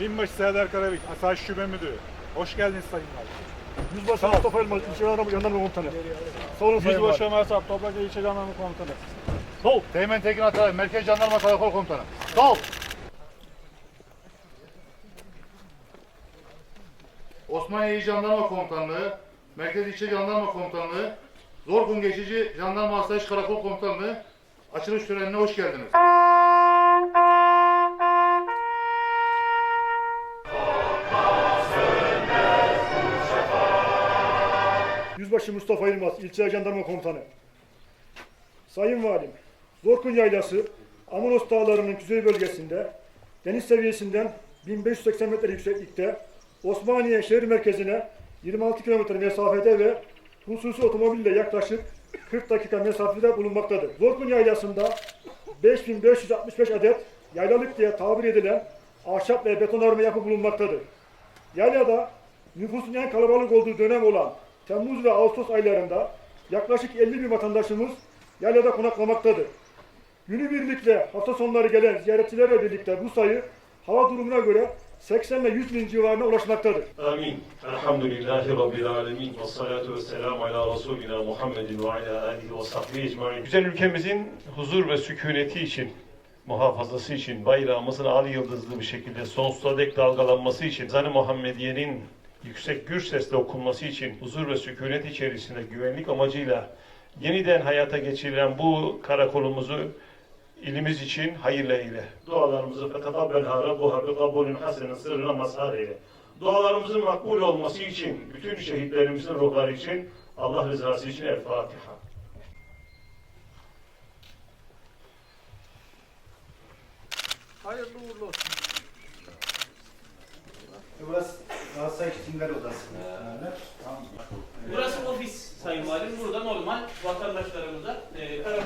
Binbaşı Serdar Karabük, Asayiş Şube Müdürü. Hoş geldiniz Sayın Valim. Yüzbaşı Mustafa Elmas, ilçe jandarma jandarma komutanı. Sağ olun Sayın Valim. Yüzbaşı Ömer Sap, Toprak İlçe Jandarma Komutanı. Sol. Teğmen Tekin Atay, Merkez Jandarma Karakol Komutanı. Sol. Osmaniye İl Jandarma Komutanlığı, Merkez İlçe Jandarma Komutanlığı, Zorgun Geçici Jandarma Asayiş Karakol Komutanlığı açılış törenine hoş geldiniz. Yüzbaşı Mustafa Elmas, ilçe jandarma komutanı. Sayın Valim, Zorkun Yaylası, Amonos Dağları'nın kuzey bölgesinde, deniz seviyesinden 1580 metre yükseklikte, Osmaniye şehir merkezine 26 kilometre mesafede ve hususi otomobille yaklaşık 40 dakika mesafede bulunmaktadır. Zorkun Yaylası'nda 5565 adet yaylalık diye tabir edilen ahşap ve betonarme yapı bulunmaktadır. Yaylada nüfusun en kalabalık olduğu dönem olan Temmuz ve Ağustos aylarında yaklaşık 50 bin vatandaşımız yaylada konaklamaktadır. Günübirlikle hafta sonları gelen ziyaretçilerle birlikte bu sayı hava durumuna göre 80 ile 100 bin civarına ulaşmaktadır. Amin. Elhamdülillahi Rabbil alemin. Ve salatu ve selamu ala Resulina Muhammedin ve ala alihi ve sahbihi ecmain. Güzel ülkemizin huzur ve sükuneti için muhafazası için, bayrağımızın al yıldızlı bir şekilde sonsuza dek dalgalanması için, Zan-ı Muhammediye'nin yüksek gür sesle okunması için huzur ve sükunet içerisinde güvenlik amacıyla yeniden hayata geçirilen bu karakolumuzu ilimiz için hayırla eyle. Dualarımızı fetekabbelha Rabbuha bi kabulün hasenin sırrına mazhar eyle. Dualarımızın makbul olması için, bütün şehitlerimizin ruhları için, Allah rızası için El Fatiha. Burası Galatasaray Çingar Odası. Burası ofis Sayın Valim. Burada normal vatandaşlarımıza e, karakol